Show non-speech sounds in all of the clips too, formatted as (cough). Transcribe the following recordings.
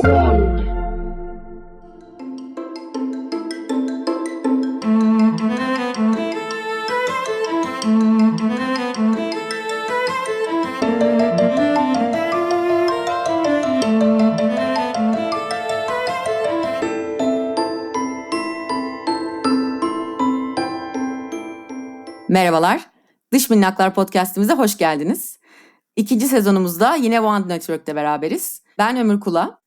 Merhabalar. Dış Minnaklar Podcast'imize hoş geldiniz. İkinci sezonumuzda yine One Network'te beraberiz. Ben Ömür Kula.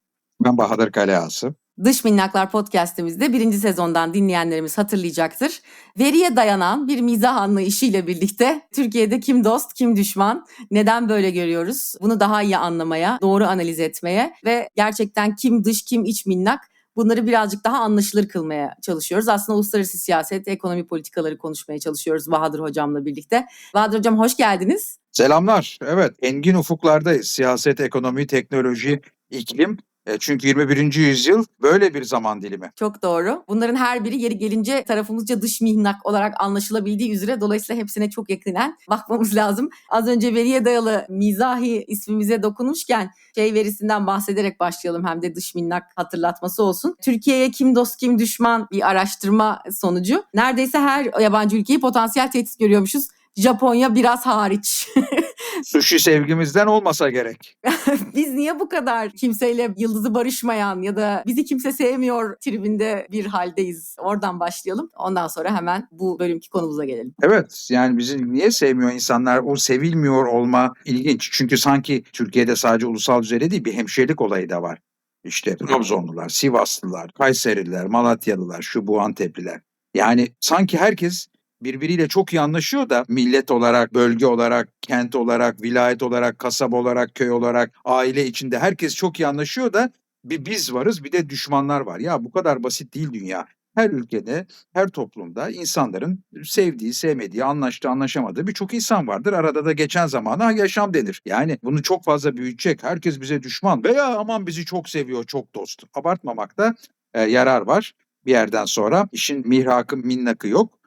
Ben Bahadır Kaleası. Dış Minnaklar Podcast'imizde birinci sezondan dinleyenlerimiz hatırlayacaktır. Veriye dayanan bir mizah anlayışıyla birlikte Türkiye'de kim dost, kim düşman, neden böyle görüyoruz? Bunu daha iyi anlamaya, doğru analiz etmeye ve gerçekten kim dış, kim iç minnak bunları birazcık daha anlaşılır kılmaya çalışıyoruz. Aslında uluslararası siyaset, ekonomi politikaları konuşmaya çalışıyoruz Bahadır Hocam'la birlikte. Bahadır Hocam hoş geldiniz. Selamlar. Evet, engin ufuklardayız. Siyaset, ekonomi, teknoloji, iklim. E, çünkü 21. yüzyıl böyle bir zaman dilimi. Çok doğru. Bunların her biri yeri gelince tarafımızca dış mihnak olarak anlaşılabildiği üzere dolayısıyla hepsine çok yakinen bakmamız (laughs) lazım. Az önce veriye dayalı mizahi ismimize dokunmuşken şey verisinden bahsederek başlayalım hem de dış minnak hatırlatması olsun. Türkiye'ye kim dost kim düşman bir araştırma sonucu. Neredeyse her yabancı ülkeyi potansiyel tehdit görüyormuşuz. Japonya biraz hariç. (laughs) Sushi sevgimizden olmasa gerek. (laughs) Biz niye bu kadar kimseyle yıldızı barışmayan ya da bizi kimse sevmiyor tribinde bir haldeyiz? Oradan başlayalım. Ondan sonra hemen bu bölümki konumuza gelelim. Evet, yani bizi niye sevmiyor insanlar? O sevilmiyor olma ilginç. Çünkü sanki Türkiye'de sadece ulusal düzeyde değil bir hemşirelik olayı da var. İşte Trabzonlular, Sivaslılar, Kayserililer, Malatyalılar, şu bu Antepliler. Yani sanki herkes birbiriyle çok iyi anlaşıyor da millet olarak, bölge olarak, kent olarak, vilayet olarak, kasaba olarak, köy olarak, aile içinde herkes çok iyi anlaşıyor da bir biz varız bir de düşmanlar var. Ya bu kadar basit değil dünya. Her ülkede, her toplumda insanların sevdiği, sevmediği, anlaştığı, anlaşamadığı birçok insan vardır. Arada da geçen zamana yaşam denir. Yani bunu çok fazla büyütecek. Herkes bize düşman veya aman bizi çok seviyor, çok dost. Abartmamakta e, yarar var. Bir yerden sonra işin mihrakı, minnakı yok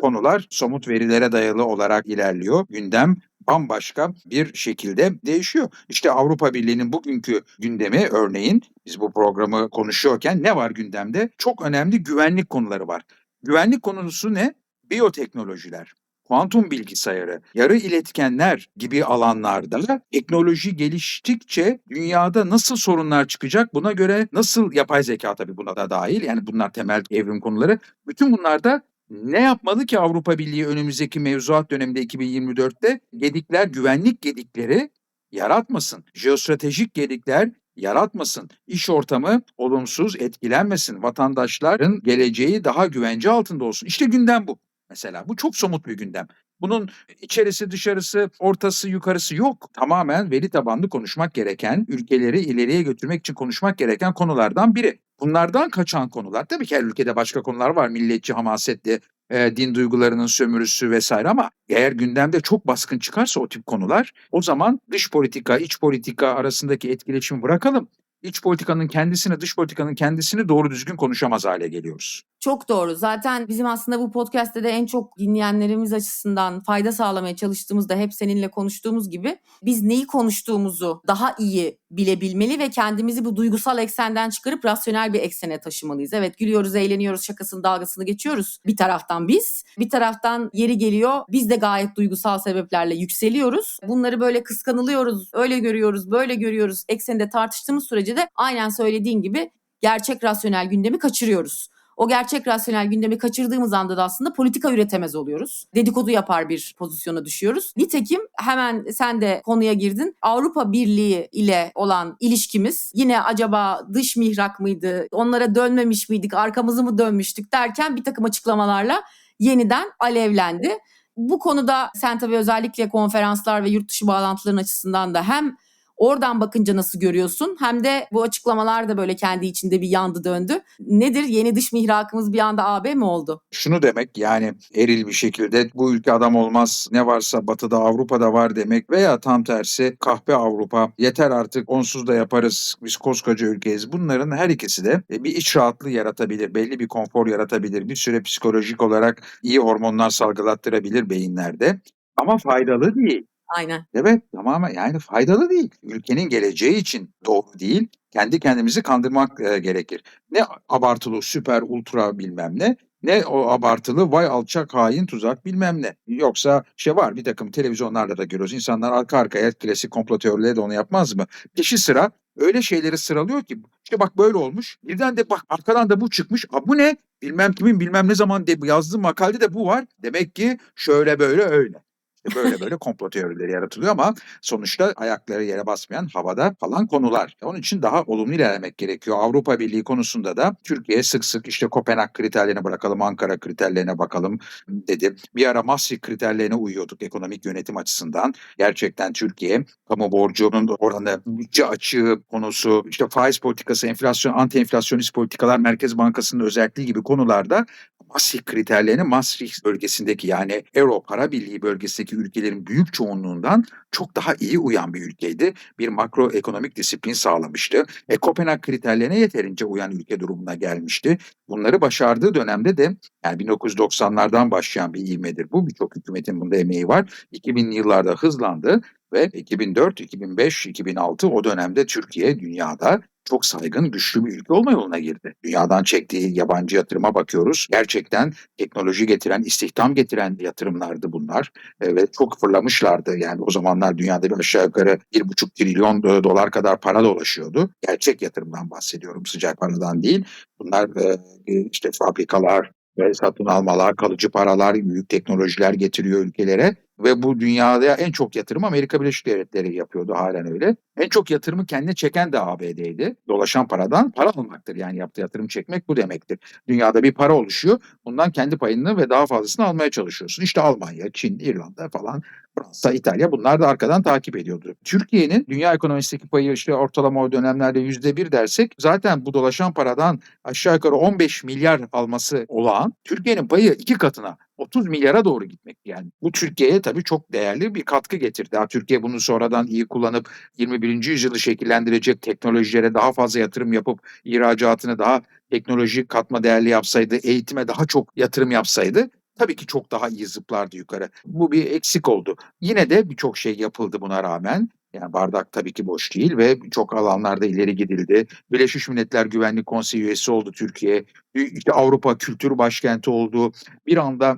konular somut verilere dayalı olarak ilerliyor. Gündem bambaşka bir şekilde değişiyor. İşte Avrupa Birliği'nin bugünkü gündemi örneğin biz bu programı konuşuyorken ne var gündemde? Çok önemli güvenlik konuları var. Güvenlik konusu ne? Biyoteknolojiler kuantum bilgisayarı, yarı iletkenler gibi alanlarda teknoloji geliştikçe dünyada nasıl sorunlar çıkacak buna göre nasıl yapay zeka tabii buna da dahil yani bunlar temel evrim konuları. Bütün bunlarda ne yapmalı ki Avrupa Birliği önümüzdeki mevzuat döneminde 2024'te gedikler, güvenlik gedikleri yaratmasın. Jeostratejik gedikler yaratmasın. İş ortamı olumsuz etkilenmesin. Vatandaşların geleceği daha güvence altında olsun. İşte gündem bu. Mesela bu çok somut bir gündem. Bunun içerisi, dışarısı, ortası, yukarısı yok. Tamamen veri tabanlı konuşmak gereken, ülkeleri ileriye götürmek için konuşmak gereken konulardan biri. Bunlardan kaçan konular, tabii ki her ülkede başka konular var. Milliyetçi, hamasetli, e, din duygularının sömürüsü vesaire ama eğer gündemde çok baskın çıkarsa o tip konular o zaman dış politika, iç politika arasındaki etkileşimi bırakalım. İç politikanın kendisini, dış politikanın kendisini doğru düzgün konuşamaz hale geliyoruz. Çok doğru. Zaten bizim aslında bu podcast'te de en çok dinleyenlerimiz açısından fayda sağlamaya çalıştığımızda hep seninle konuştuğumuz gibi biz neyi konuştuğumuzu daha iyi bilebilmeli ve kendimizi bu duygusal eksenden çıkarıp rasyonel bir eksene taşımalıyız. Evet gülüyoruz, eğleniyoruz, şakasını, dalgasını geçiyoruz. Bir taraftan biz, bir taraftan yeri geliyor biz de gayet duygusal sebeplerle yükseliyoruz. Bunları böyle kıskanılıyoruz, öyle görüyoruz, böyle görüyoruz ekseninde tartıştığımız sürece de aynen söylediğin gibi gerçek rasyonel gündemi kaçırıyoruz. O gerçek rasyonel gündemi kaçırdığımız anda da aslında politika üretemez oluyoruz. Dedikodu yapar bir pozisyona düşüyoruz. Nitekim hemen sen de konuya girdin. Avrupa Birliği ile olan ilişkimiz yine acaba dış mihrak mıydı? Onlara dönmemiş miydik? Arkamızı mı dönmüştük derken bir takım açıklamalarla yeniden alevlendi. Bu konuda sen tabii özellikle konferanslar ve yurt dışı bağlantıların açısından da hem Oradan bakınca nasıl görüyorsun? Hem de bu açıklamalar da böyle kendi içinde bir yandı döndü. Nedir? Yeni dış mihrakımız bir anda AB mi oldu? Şunu demek yani eril bir şekilde bu ülke adam olmaz ne varsa batıda Avrupa'da var demek veya tam tersi kahpe Avrupa yeter artık onsuz da yaparız biz koskoca ülkeyiz. Bunların her ikisi de e, bir iç rahatlığı yaratabilir. Belli bir konfor yaratabilir. Bir süre psikolojik olarak iyi hormonlar salgılattırabilir beyinlerde. Ama faydalı değil. Aynen. Evet tamamen yani faydalı değil. Ülkenin geleceği için doğru değil. Kendi kendimizi kandırmak e, gerekir. Ne abartılı süper ultra bilmem ne ne o abartılı vay alçak hain tuzak bilmem ne. Yoksa şey var bir takım televizyonlarda da görüyoruz. İnsanlar arka arkaya klasik komplo teorileri de onu yapmaz mı? Peşi sıra öyle şeyleri sıralıyor ki işte bak böyle olmuş. Birden de bak arkadan da bu çıkmış. A bu ne? Bilmem kimin bilmem ne zaman de, yazdığı makalede de bu var. Demek ki şöyle böyle öyle. İşte böyle böyle komplo teorileri yaratılıyor ama sonuçta ayakları yere basmayan havada falan konular. Onun için daha olumlu ilerlemek gerekiyor. Avrupa Birliği konusunda da Türkiye sık sık işte Kopenhag kriterlerine bırakalım, Ankara kriterlerine bakalım dedi. Bir ara Maastricht kriterlerine uyuyorduk ekonomik yönetim açısından. Gerçekten Türkiye kamu borcunun oranı, bütçe açığı konusu, işte faiz politikası, enflasyon, anti enflasyonist politikalar, Merkez Bankası'nın özelliği gibi konularda Maastricht kriterlerini Maastricht bölgesindeki yani Euro para birliği bölgesindeki ülkelerin büyük çoğunluğundan çok daha iyi uyan bir ülkeydi. Bir makroekonomik disiplin sağlamıştı. E, Kopenhag kriterlerine yeterince uyan ülke durumuna gelmişti. Bunları başardığı dönemde de yani 1990'lardan başlayan bir ivmedir bu. Birçok hükümetin bunda emeği var. 2000'li yıllarda hızlandı ve 2004, 2005, 2006 o dönemde Türkiye dünyada çok saygın, güçlü bir ülke olma yoluna girdi. Dünyadan çektiği yabancı yatırıma bakıyoruz. Gerçekten teknoloji getiren, istihdam getiren yatırımlardı bunlar. E, ve çok fırlamışlardı. Yani o zamanlar dünyada bir aşağı yukarı 1,5 trilyon dolar kadar para dolaşıyordu. Gerçek yatırımdan bahsediyorum, sıcak paradan değil. Bunlar e, işte fabrikalar, ve satın almalar, kalıcı paralar, büyük teknolojiler getiriyor ülkelere ve bu dünyada en çok yatırım Amerika Birleşik Devletleri yapıyordu halen öyle. En çok yatırımı kendine çeken de ABD'ydi. Dolaşan paradan para almaktır. Yani yaptığı yatırım çekmek bu demektir. Dünyada bir para oluşuyor. Bundan kendi payını ve daha fazlasını almaya çalışıyorsun. İşte Almanya, Çin, İrlanda falan, Fransa, İtalya bunlar da arkadan takip ediyordu. Türkiye'nin dünya ekonomisindeki payı işte ortalama o dönemlerde yüzde bir dersek zaten bu dolaşan paradan aşağı yukarı 15 milyar alması olağan. Türkiye'nin payı iki katına 30 milyara doğru gitmek yani. Bu Türkiye'ye tabii çok değerli bir katkı getirdi. Ha, Türkiye bunu sonradan iyi kullanıp 21. yüzyılı şekillendirecek teknolojilere daha fazla yatırım yapıp ihracatını daha teknolojik katma değerli yapsaydı, eğitime daha çok yatırım yapsaydı tabii ki çok daha iyi zıplardı yukarı. Bu bir eksik oldu. Yine de birçok şey yapıldı buna rağmen. Yani bardak tabii ki boş değil ve çok alanlarda ileri gidildi. Birleşmiş Milletler Güvenlik Konseyi üyesi oldu Türkiye. İşte Avrupa Kültür Başkenti oldu. Bir anda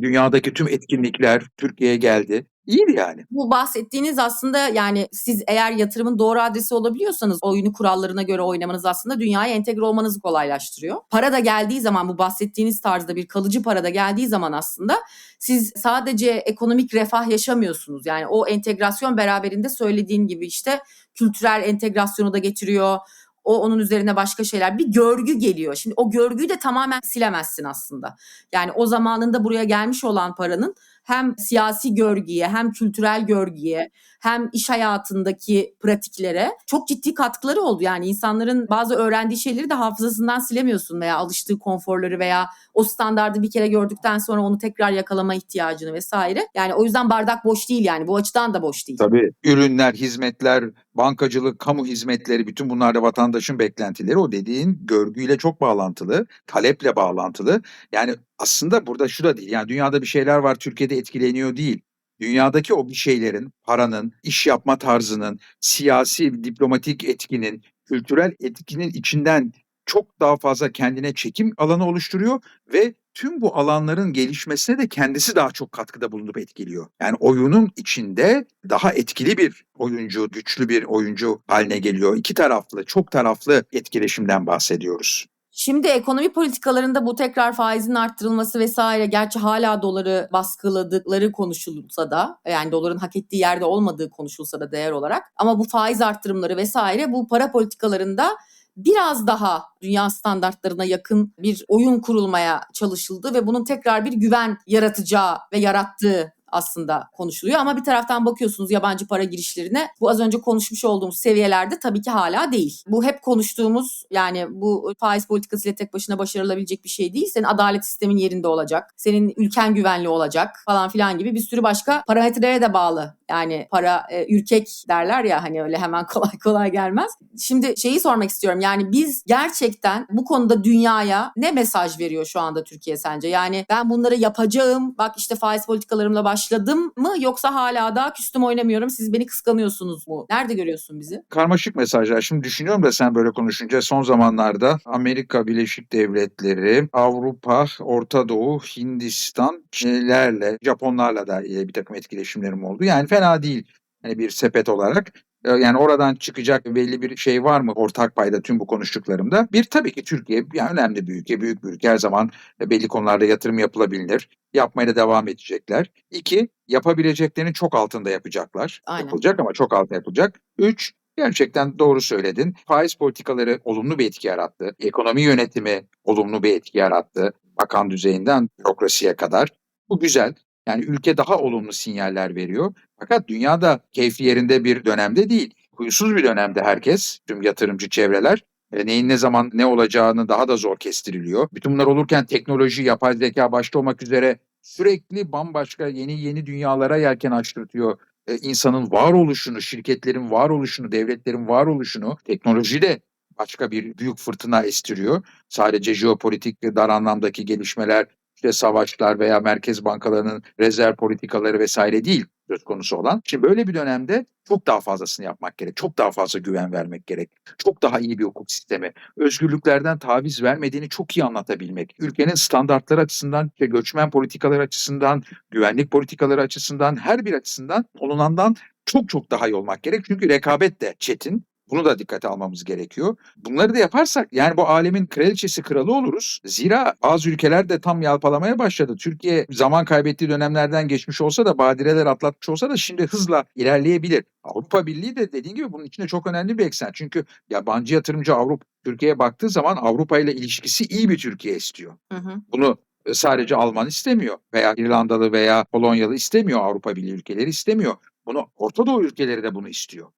dünyadaki tüm etkinlikler Türkiye'ye geldi. İyiydi yani. Bu bahsettiğiniz aslında yani siz eğer yatırımın doğru adresi olabiliyorsanız oyunu kurallarına göre oynamanız aslında dünyaya entegre olmanızı kolaylaştırıyor. Para da geldiği zaman bu bahsettiğiniz tarzda bir kalıcı para da geldiği zaman aslında siz sadece ekonomik refah yaşamıyorsunuz. Yani o entegrasyon beraberinde söylediğin gibi işte kültürel entegrasyonu da getiriyor o onun üzerine başka şeyler bir görgü geliyor. Şimdi o görgüyü de tamamen silemezsin aslında. Yani o zamanında buraya gelmiş olan paranın hem siyasi görgüye hem kültürel görgüye hem iş hayatındaki pratiklere çok ciddi katkıları oldu. Yani insanların bazı öğrendiği şeyleri de hafızasından silemiyorsun veya alıştığı konforları veya o standardı bir kere gördükten sonra onu tekrar yakalama ihtiyacını vesaire. Yani o yüzden bardak boş değil yani bu açıdan da boş değil. Tabii ürünler, hizmetler, bankacılık, kamu hizmetleri bütün bunlarda vatandaşın beklentileri o dediğin görgüyle çok bağlantılı, taleple bağlantılı. Yani aslında burada şu da değil yani dünyada bir şeyler var Türkiye'de etkileniyor değil. Dünyadaki o bir şeylerin, paranın, iş yapma tarzının, siyasi, diplomatik etkinin, kültürel etkinin içinden çok daha fazla kendine çekim alanı oluşturuyor ve tüm bu alanların gelişmesine de kendisi daha çok katkıda bulunup etkiliyor. Yani oyunun içinde daha etkili bir oyuncu, güçlü bir oyuncu haline geliyor. İki taraflı, çok taraflı etkileşimden bahsediyoruz. Şimdi ekonomi politikalarında bu tekrar faizin arttırılması vesaire gerçi hala doları baskıladıkları konuşulsa da yani doların hak ettiği yerde olmadığı konuşulsa da değer olarak ama bu faiz arttırımları vesaire bu para politikalarında biraz daha dünya standartlarına yakın bir oyun kurulmaya çalışıldı ve bunun tekrar bir güven yaratacağı ve yarattığı aslında konuşuluyor ama bir taraftan bakıyorsunuz yabancı para girişlerine bu az önce konuşmuş olduğumuz seviyelerde tabii ki hala değil. Bu hep konuştuğumuz yani bu faiz politikasıyla tek başına başarılabilecek bir şey değil. Senin adalet sistemin yerinde olacak. Senin ülken güvenli olacak falan filan gibi bir sürü başka parametrelere de bağlı. Yani para e, ürkek derler ya hani öyle hemen (laughs) kolay kolay gelmez. Şimdi şeyi sormak istiyorum. Yani biz gerçekten bu konuda dünyaya ne mesaj veriyor şu anda Türkiye sence? Yani ben bunları yapacağım. Bak işte faiz politikalarımla başladım mı yoksa hala daha küstüm oynamıyorum. Siz beni kıskanıyorsunuz mu? Nerede görüyorsun bizi? Karmaşık mesajlar. Şimdi düşünüyorum da sen böyle konuşunca son zamanlarda Amerika Birleşik Devletleri, Avrupa, Orta Doğu, Hindistan, Çinlilerle, Japonlarla da bir takım etkileşimlerim oldu. Yani fena değil hani bir sepet olarak. E, Yani oradan çıkacak belli bir şey var mı ortak payda tüm bu konuştuklarımda? Bir tabii ki Türkiye yani önemli bir ülke, büyük bir ülke. Her zaman belli konularda yatırım yapılabilir. Yapmaya da devam edecekler. İki, yapabileceklerinin çok altında yapacaklar. Aynen. Yapılacak ama çok altında yapılacak. Üç, Gerçekten doğru söyledin. Faiz politikaları olumlu bir etki yarattı. Ekonomi yönetimi olumlu bir etki yarattı. Bakan düzeyinden bürokrasiye kadar. Bu güzel. Yani ülke daha olumlu sinyaller veriyor. Fakat dünyada keyfi yerinde bir dönemde değil. Huysuz bir dönemde herkes, tüm yatırımcı çevreler e, neyin ne zaman ne olacağını daha da zor kestiriliyor. Bütün bunlar olurken teknoloji, yapay zeka başta olmak üzere sürekli bambaşka yeni yeni dünyalara yelken açtırtıyor e, insanın varoluşunu, şirketlerin varoluşunu, devletlerin varoluşunu teknoloji de başka bir büyük fırtına estiriyor. Sadece jeopolitik dar anlamdaki gelişmeler, işte savaşlar veya merkez bankalarının rezerv politikaları vesaire değil söz konusu olan. Şimdi böyle bir dönemde çok daha fazlasını yapmak gerek. Çok daha fazla güven vermek gerek. Çok daha iyi bir hukuk sistemi. Özgürlüklerden taviz vermediğini çok iyi anlatabilmek. Ülkenin standartları açısından, işte göçmen politikaları açısından, güvenlik politikaları açısından, her bir açısından olunandan çok çok daha iyi olmak gerek. Çünkü rekabet de çetin. Bunu da dikkate almamız gerekiyor. Bunları da yaparsak yani bu alemin kraliçesi kralı oluruz. Zira bazı ülkeler de tam yalpalamaya başladı. Türkiye zaman kaybettiği dönemlerden geçmiş olsa da badireler atlatmış olsa da şimdi hızla ilerleyebilir. Avrupa Birliği de dediğin gibi bunun içinde çok önemli bir eksen. Çünkü yabancı yatırımcı Avrupa Türkiye'ye baktığı zaman Avrupa ile ilişkisi iyi bir Türkiye istiyor. Hı hı. Bunu e, sadece Alman istemiyor veya İrlandalı veya Polonyalı istemiyor Avrupa Birliği ülkeleri istemiyor. Bunu Orta Doğu ülkeleri de bunu istiyor.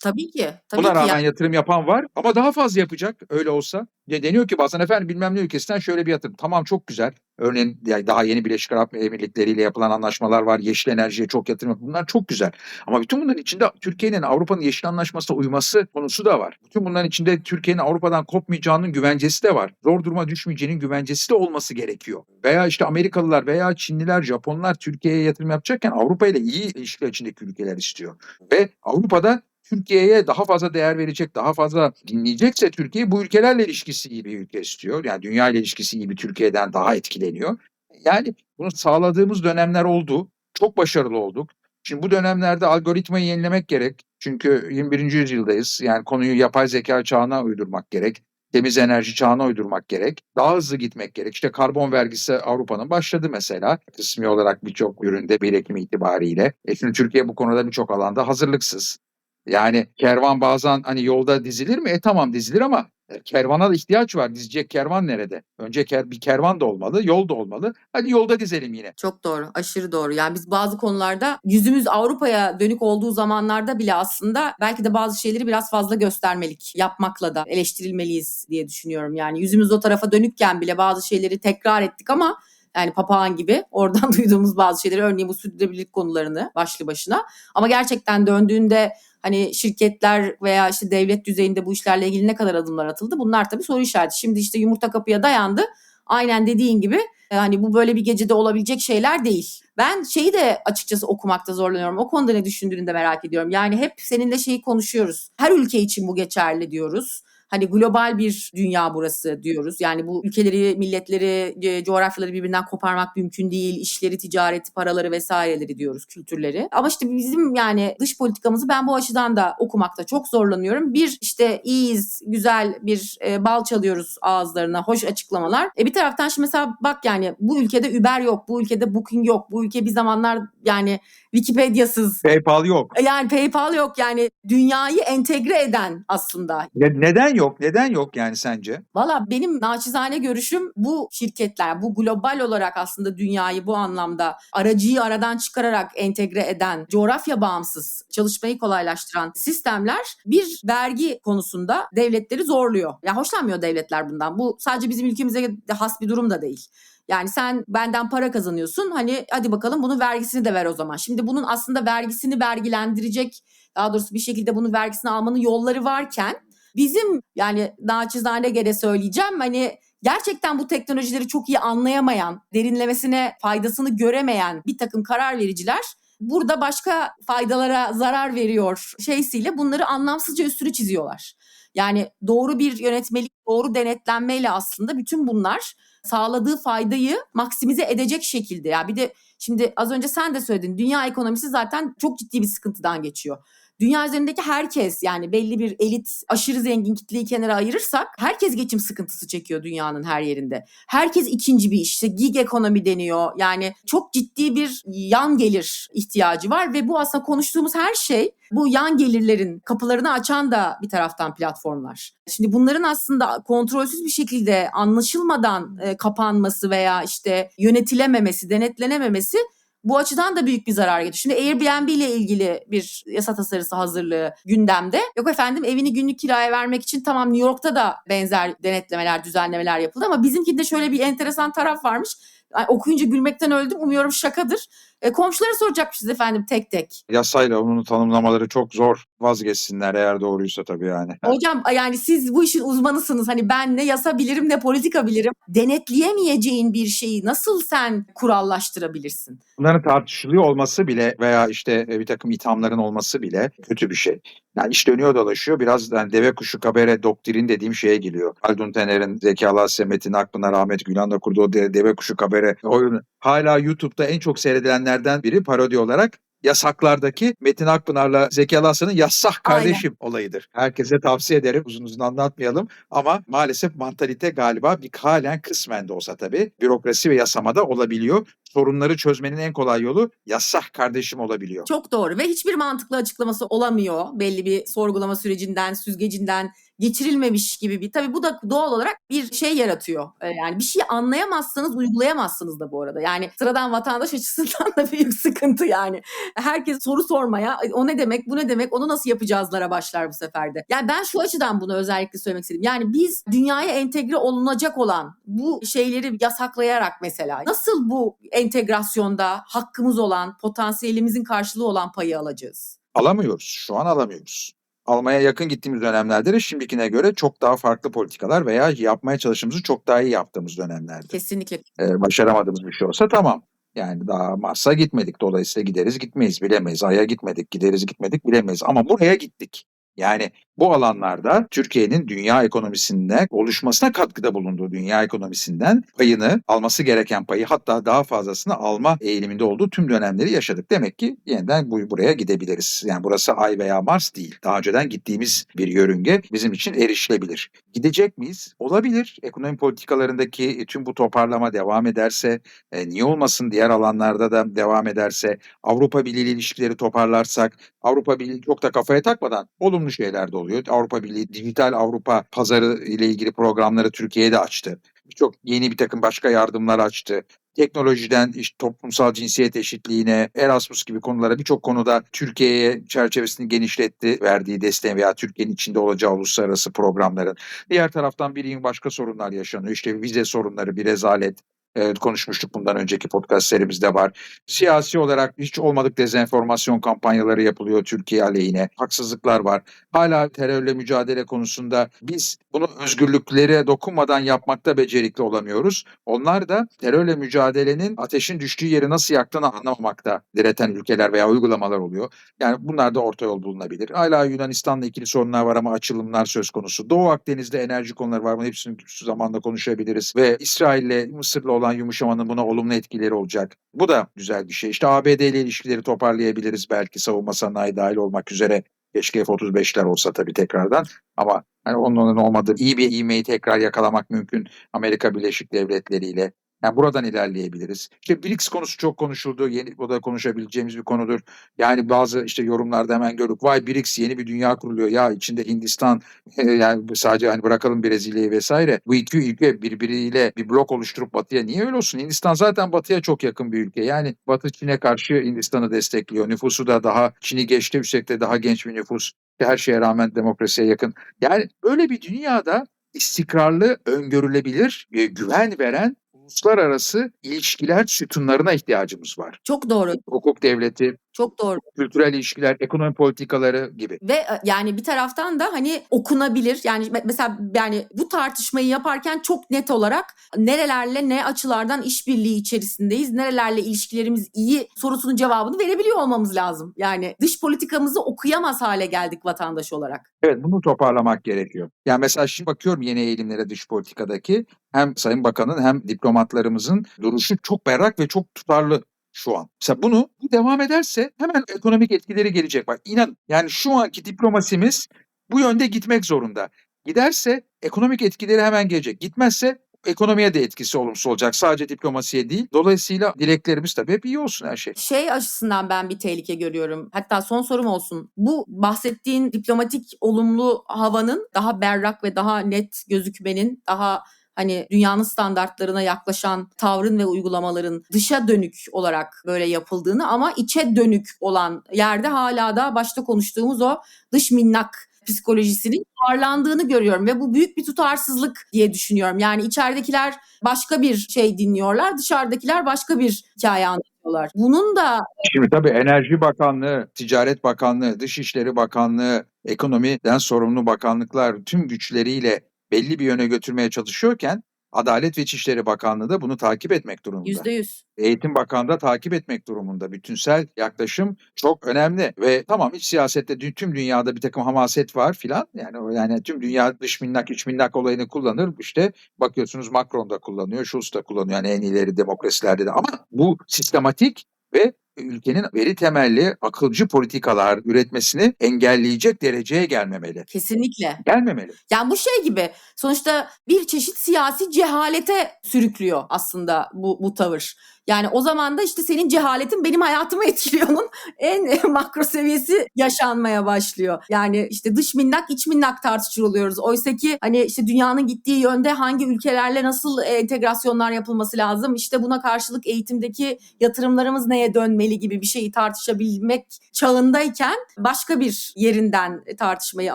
Tabii ki. Tabii Buna ki rağmen yani. yatırım yapan var ama daha fazla yapacak öyle olsa. Ya deniyor ki bazen efendim bilmem ne ülkesinden şöyle bir yatırım. Tamam çok güzel. Örneğin daha yeni Birleşik Arap Emirlikleri ile yapılan anlaşmalar var. Yeşil enerjiye çok yatırım. Bunlar çok güzel. Ama bütün bunların içinde Türkiye'nin Avrupa'nın yeşil anlaşmasına uyması konusu da var. Bütün bunların içinde Türkiye'nin Avrupa'dan kopmayacağının güvencesi de var. Zor duruma düşmeyeceğinin güvencesi de olması gerekiyor. Veya işte Amerikalılar veya Çinliler, Japonlar Türkiye'ye yatırım yapacakken Avrupa ile iyi ilişkiler içindeki ülkeler istiyor. Ve Avrupa'da Türkiye'ye daha fazla değer verecek, daha fazla dinleyecekse Türkiye bu ülkelerle ilişkisi iyi bir ülke istiyor. Yani dünya ile ilişkisi iyi bir Türkiye'den daha etkileniyor. Yani bunu sağladığımız dönemler oldu. Çok başarılı olduk. Şimdi bu dönemlerde algoritmayı yenilemek gerek. Çünkü 21. yüzyıldayız. Yani konuyu yapay zeka çağına uydurmak gerek. Temiz enerji çağına uydurmak gerek. Daha hızlı gitmek gerek. İşte karbon vergisi Avrupa'nın başladı mesela. Kısmi olarak birçok üründe bir Ekim itibariyle. E şimdi Türkiye bu konuda birçok alanda hazırlıksız. Yani kervan bazen hani yolda dizilir mi? E tamam dizilir ama e, kervana da ihtiyaç var. Dizecek kervan nerede? Önce ker, bir kervan da olmalı, yol da olmalı. Hadi yolda dizelim yine. Çok doğru, aşırı doğru. Yani biz bazı konularda yüzümüz Avrupa'ya dönük olduğu zamanlarda bile aslında belki de bazı şeyleri biraz fazla göstermelik, yapmakla da eleştirilmeliyiz diye düşünüyorum. Yani yüzümüz o tarafa dönükken bile bazı şeyleri tekrar ettik ama yani papağan gibi (laughs) oradan duyduğumuz bazı şeyleri örneğin bu sürdürülebilirlik konularını başlı başına. Ama gerçekten döndüğünde hani şirketler veya işte devlet düzeyinde bu işlerle ilgili ne kadar adımlar atıldı bunlar tabii soru işareti. Şimdi işte yumurta kapıya dayandı. Aynen dediğin gibi e, hani bu böyle bir gecede olabilecek şeyler değil. Ben şeyi de açıkçası okumakta zorlanıyorum. O konuda ne düşündüğünü de merak ediyorum. Yani hep seninle şeyi konuşuyoruz. Her ülke için bu geçerli diyoruz. Hani global bir dünya burası diyoruz. Yani bu ülkeleri, milletleri, e, coğrafyaları birbirinden koparmak mümkün değil. İşleri, ticareti, paraları vesaireleri diyoruz, kültürleri. Ama işte bizim yani dış politikamızı ben bu açıdan da okumakta çok zorlanıyorum. Bir işte iyiyiz, güzel bir e, bal çalıyoruz ağızlarına, hoş açıklamalar. E bir taraftan şimdi mesela bak yani bu ülkede Uber yok, bu ülkede Booking yok, bu ülke bir zamanlar yani Wikipedia'sız PayPal yok. yani PayPal yok yani dünyayı entegre eden aslında. Ne- neden yok? Neden yok yani sence? Valla benim naçizane görüşüm bu şirketler, bu global olarak aslında dünyayı bu anlamda aracıyı aradan çıkararak entegre eden, coğrafya bağımsız çalışmayı kolaylaştıran sistemler bir vergi konusunda devletleri zorluyor. Ya hoşlanmıyor devletler bundan. Bu sadece bizim ülkemize has bir durum da değil. Yani sen benden para kazanıyorsun. Hani hadi bakalım bunun vergisini de ver o zaman. Şimdi bunun aslında vergisini vergilendirecek daha doğrusu bir şekilde bunun vergisini almanın yolları varken bizim yani naçizane gene söyleyeceğim hani gerçekten bu teknolojileri çok iyi anlayamayan, derinlemesine faydasını göremeyen bir takım karar vericiler burada başka faydalara zarar veriyor şeysiyle bunları anlamsızca üstünü çiziyorlar. Yani doğru bir yönetmelik, doğru denetlenmeyle aslında bütün bunlar sağladığı faydayı maksimize edecek şekilde. Ya bir de şimdi az önce sen de söyledin. Dünya ekonomisi zaten çok ciddi bir sıkıntıdan geçiyor. Dünya üzerindeki herkes yani belli bir elit aşırı zengin kitleyi kenara ayırırsak herkes geçim sıkıntısı çekiyor dünyanın her yerinde. Herkes ikinci bir işte gig ekonomi deniyor. Yani çok ciddi bir yan gelir ihtiyacı var ve bu aslında konuştuğumuz her şey bu yan gelirlerin kapılarını açan da bir taraftan platformlar. Şimdi bunların aslında kontrolsüz bir şekilde anlaşılmadan e, kapanması veya işte yönetilememesi, denetlenememesi bu açıdan da büyük bir zarar getiriyor. Şimdi Airbnb ile ilgili bir yasa tasarısı hazırlığı gündemde. Yok efendim evini günlük kiraya vermek için tamam New York'ta da benzer denetlemeler, düzenlemeler yapıldı ama bizimkinde şöyle bir enteresan taraf varmış. Yani okuyunca gülmekten öldüm. Umuyorum şakadır. E, komşulara soracakmışız efendim tek tek. Yasayla onun tanımlamaları çok zor. Vazgeçsinler eğer doğruysa tabii yani. (laughs) Hocam yani siz bu işin uzmanısınız. Hani ben ne yasa bilirim ne politika bilirim. Denetleyemeyeceğin bir şeyi nasıl sen kurallaştırabilirsin? Bunların tartışılıyor olması bile veya işte e, bir takım ithamların olması bile kötü bir şey. Yani iş dönüyor dolaşıyor biraz yani deve kuşu kabere doktrin dediğim şeye geliyor. Haldun Taner'in Zeki Alasya, Metin Akpınar, Ahmet Gülan'la kurduğu deve kuşu kabere oyunu. Hala YouTube'da en çok seyredilenlerden biri parodi olarak yasaklardaki Metin Akpınar'la Zeki Alasya'nın yasak kardeşim olayıdır. Herkese tavsiye ederim. Uzun uzun anlatmayalım ama maalesef mantalite galiba bir halen kısmen de olsa tabii bürokrasi ve yasamada olabiliyor. Sorunları çözmenin en kolay yolu yasak kardeşim olabiliyor. Çok doğru ve hiçbir mantıklı açıklaması olamıyor. Belli bir sorgulama sürecinden, süzgecinden geçirilmemiş gibi bir. Tabii bu da doğal olarak bir şey yaratıyor. Ee, Yani bir şey anlayamazsanız uygulayamazsınız da bu arada. Yani sıradan vatandaş açısından da (laughs) büyük sıkıntı yani. Herkes soru sormaya, "Ay, o ne demek, bu ne demek, onu nasıl yapacağızlara başlar bu sefer de. Yani ben şu açıdan bunu özellikle söylemek istedim. Yani biz dünyaya entegre olunacak olan bu şeyleri yasaklayarak mesela nasıl bu entegrasyonda hakkımız olan, potansiyelimizin karşılığı olan payı alacağız? Alamıyoruz. Şu an alamıyoruz. Almaya yakın gittiğimiz dönemlerde de şimdikine göre çok daha farklı politikalar veya yapmaya çalıştığımızı çok daha iyi yaptığımız dönemlerde. Kesinlikle. Ee, başaramadığımız bir şey olsa tamam. Yani daha Mars'a gitmedik. Dolayısıyla gideriz gitmeyiz bilemeyiz. Ay'a gitmedik gideriz gitmedik bilemeyiz. Ama buraya gittik. Yani bu alanlarda Türkiye'nin dünya ekonomisinde oluşmasına katkıda bulunduğu dünya ekonomisinden payını alması gereken payı hatta daha fazlasını alma eğiliminde olduğu tüm dönemleri yaşadık. Demek ki yeniden bu buraya gidebiliriz. Yani burası Ay veya Mars değil. Daha önceden gittiğimiz bir yörünge bizim için erişilebilir. Gidecek miyiz? Olabilir. Ekonomi politikalarındaki tüm bu toparlama devam ederse, e, niye olmasın diğer alanlarda da devam ederse, Avrupa Birliği ile ilişkileri toparlarsak, Avrupa Birliği çok da kafaya takmadan olumlu şeyler de oluyor. Avrupa Birliği Dijital Avrupa Pazarı ile ilgili programları Türkiye'ye de açtı. Birçok yeni bir takım başka yardımlar açtı. Teknolojiden işte toplumsal cinsiyet eşitliğine, Erasmus gibi konulara birçok konuda Türkiye'ye çerçevesini genişletti verdiği desteğin veya Türkiye'nin içinde olacağı uluslararası programların. Diğer taraftan bir başka sorunlar yaşanıyor. İşte vize sorunları bir rezalet. Evet, konuşmuştuk bundan önceki podcast serimizde var. Siyasi olarak hiç olmadık dezenformasyon kampanyaları yapılıyor Türkiye aleyhine. Haksızlıklar var. Hala terörle mücadele konusunda biz bunu özgürlüklere dokunmadan yapmakta becerikli olamıyoruz. Onlar da terörle mücadelenin ateşin düştüğü yeri nasıl yaktığını anlamamakta direten ülkeler veya uygulamalar oluyor. Yani bunlar da orta yol bulunabilir. Hala Yunanistan'la ilgili sorunlar var ama açılımlar söz konusu. Doğu Akdeniz'de enerji konuları var. Bunu hepsini şu zamanda konuşabiliriz. Ve İsrail'le Mısır'la olan yumuşamanın buna olumlu etkileri olacak. Bu da güzel bir şey. İşte ABD ile ilişkileri toparlayabiliriz belki savunma sanayi dahil olmak üzere. Keşke F-35'ler olsa tabii tekrardan ama hani onların olmadığı iyi bir ivmeyi tekrar yakalamak mümkün Amerika Birleşik Devletleri ile. Yani buradan ilerleyebiliriz. İşte BRICS konusu çok konuşuldu. Yeni, o da konuşabileceğimiz bir konudur. Yani bazı işte yorumlarda hemen gördük. Vay BRICS yeni bir dünya kuruluyor. Ya içinde Hindistan (laughs) yani sadece hani bırakalım Brezilya'yı vesaire. Bu iki ülke birbiriyle bir blok oluşturup batıya niye öyle olsun? Hindistan zaten batıya çok yakın bir ülke. Yani batı Çin'e karşı Hindistan'ı destekliyor. Nüfusu da daha Çin'i geçti. Üstelik de daha genç bir nüfus. Her şeye rağmen demokrasiye yakın. Yani böyle bir dünyada istikrarlı, öngörülebilir, güven veren uluslararası ilişkiler sütunlarına ihtiyacımız var. Çok doğru. Hukuk devleti, Çok doğru. kültürel ilişkiler, ekonomi politikaları gibi. Ve e, yani bir taraftan da hani okunabilir. Yani me- mesela yani bu tartışmayı yaparken çok net olarak nerelerle ne açılardan işbirliği içerisindeyiz, nerelerle ilişkilerimiz iyi sorusunun cevabını verebiliyor olmamız lazım. Yani dış politikamızı okuyamaz hale geldik vatandaş olarak. Evet bunu toparlamak gerekiyor. Yani mesela şimdi bakıyorum yeni eğilimlere dış politikadaki hem Sayın Bakan'ın hem diplomatlarımızın duruşu çok berrak ve çok tutarlı şu an. Mesela bunu bu devam ederse hemen ekonomik etkileri gelecek. Bak inan yani şu anki diplomasimiz bu yönde gitmek zorunda. Giderse ekonomik etkileri hemen gelecek. Gitmezse ekonomiye de etkisi olumsuz olacak. Sadece diplomasiye değil. Dolayısıyla dileklerimiz tabii hep iyi olsun her şey. Şey açısından ben bir tehlike görüyorum. Hatta son sorum olsun. Bu bahsettiğin diplomatik olumlu havanın daha berrak ve daha net gözükmenin, daha hani dünyanın standartlarına yaklaşan tavrın ve uygulamaların dışa dönük olarak böyle yapıldığını ama içe dönük olan yerde hala da başta konuştuğumuz o dış minnak psikolojisinin parlandığını görüyorum ve bu büyük bir tutarsızlık diye düşünüyorum. Yani içeridekiler başka bir şey dinliyorlar, dışarıdakiler başka bir hikaye anlatıyorlar. Bunun da Şimdi tabii Enerji Bakanlığı, Ticaret Bakanlığı, Dışişleri Bakanlığı, ekonomiden sorumlu bakanlıklar tüm güçleriyle belli bir yöne götürmeye çalışıyorken Adalet ve İçişleri Bakanlığı da bunu takip etmek durumunda. yüzde yüz. Eğitim Bakanlığı da takip etmek durumunda. Bütünsel yaklaşım çok önemli ve tamam iç siyasette tüm dünyada bir takım hamaset var filan. Yani yani tüm dünya dış minnak iç minnak olayını kullanır. İşte bakıyorsunuz Macron da kullanıyor, Schulz da kullanıyor. Yani en ileri demokrasilerde de ama bu sistematik ve ülkenin veri temelli akılcı politikalar üretmesini engelleyecek dereceye gelmemeli. Kesinlikle. Gelmemeli. Yani bu şey gibi sonuçta bir çeşit siyasi cehalete sürüklüyor aslında bu, bu tavır. Yani o zaman da işte senin cehaletin benim hayatımı (laughs) etkiliyor'nun en (laughs) makro seviyesi yaşanmaya başlıyor. Yani işte dış minnak iç minnak tartışır oluyoruz. Oysa ki hani işte dünyanın gittiği yönde hangi ülkelerle nasıl e, entegrasyonlar yapılması lazım? İşte buna karşılık eğitimdeki yatırımlarımız neye dönmeli gibi bir şeyi tartışabilmek çağındayken başka bir yerinden tartışmaya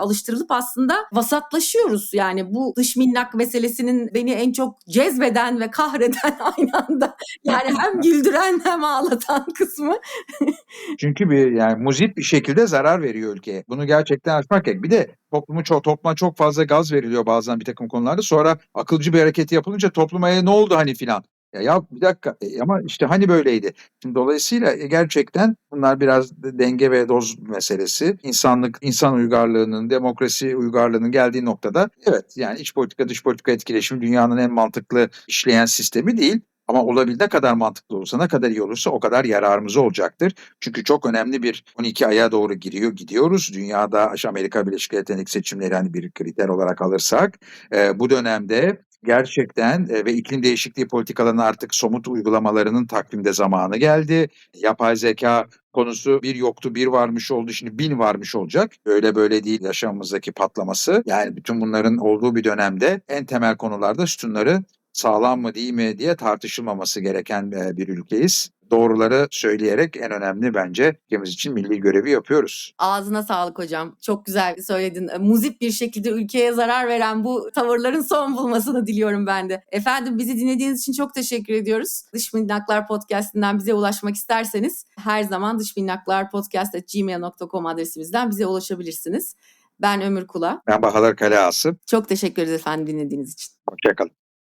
alıştırılıp aslında vasatlaşıyoruz. Yani bu dış minnak meselesinin beni en çok cezbeden ve kahreden (laughs) aynı anda yani hem (laughs) güldüren hem ağlatan kısmı Çünkü bir yani muzip bir şekilde zarar veriyor ülkeye. Bunu gerçekten aşmak gerek. Bir de toplumu çok topluma çok fazla gaz veriliyor bazen bir takım konularda. Sonra akılcı bir hareket yapılınca topluma "E, ne oldu hani filan. Ya, ya bir dakika e, ama işte hani böyleydi. Şimdi dolayısıyla e, gerçekten bunlar biraz de- denge ve doz meselesi. İnsanlık, insan uygarlığının, demokrasi uygarlığının geldiği noktada evet yani iç politika dış politika etkileşimi dünyanın en mantıklı işleyen sistemi değil. Ama olabildiğine ne kadar mantıklı olursa, ne kadar iyi olursa o kadar yararımıza olacaktır. Çünkü çok önemli bir 12 aya doğru giriyor, gidiyoruz. Dünyada Amerika Birleşik Devletleri'ndeki seçimleri hani bir kriter olarak alırsak e, bu dönemde gerçekten e, ve iklim değişikliği politikalarının artık somut uygulamalarının takvimde zamanı geldi. Yapay zeka konusu bir yoktu bir varmış oldu şimdi bin varmış olacak. Öyle böyle değil yaşamımızdaki patlaması. Yani bütün bunların olduğu bir dönemde en temel konularda sütunları sağlam mı değil mi diye tartışılmaması gereken e, bir ülkeyiz. Doğruları söyleyerek en önemli bence ülkemiz için milli görevi yapıyoruz. Ağzına sağlık hocam. Çok güzel söyledin. E, Muzip bir şekilde ülkeye zarar veren bu tavırların son bulmasını diliyorum ben de. Efendim bizi dinlediğiniz için çok teşekkür ediyoruz. Dış Minnaklar Podcast'inden bize ulaşmak isterseniz her zaman dışminnaklarpodcast.gmail.com adresimizden bize ulaşabilirsiniz. Ben Ömür Kula. Ben Bahadır Kale Asım. Çok teşekkür ederiz efendim dinlediğiniz için. Hoşçakalın.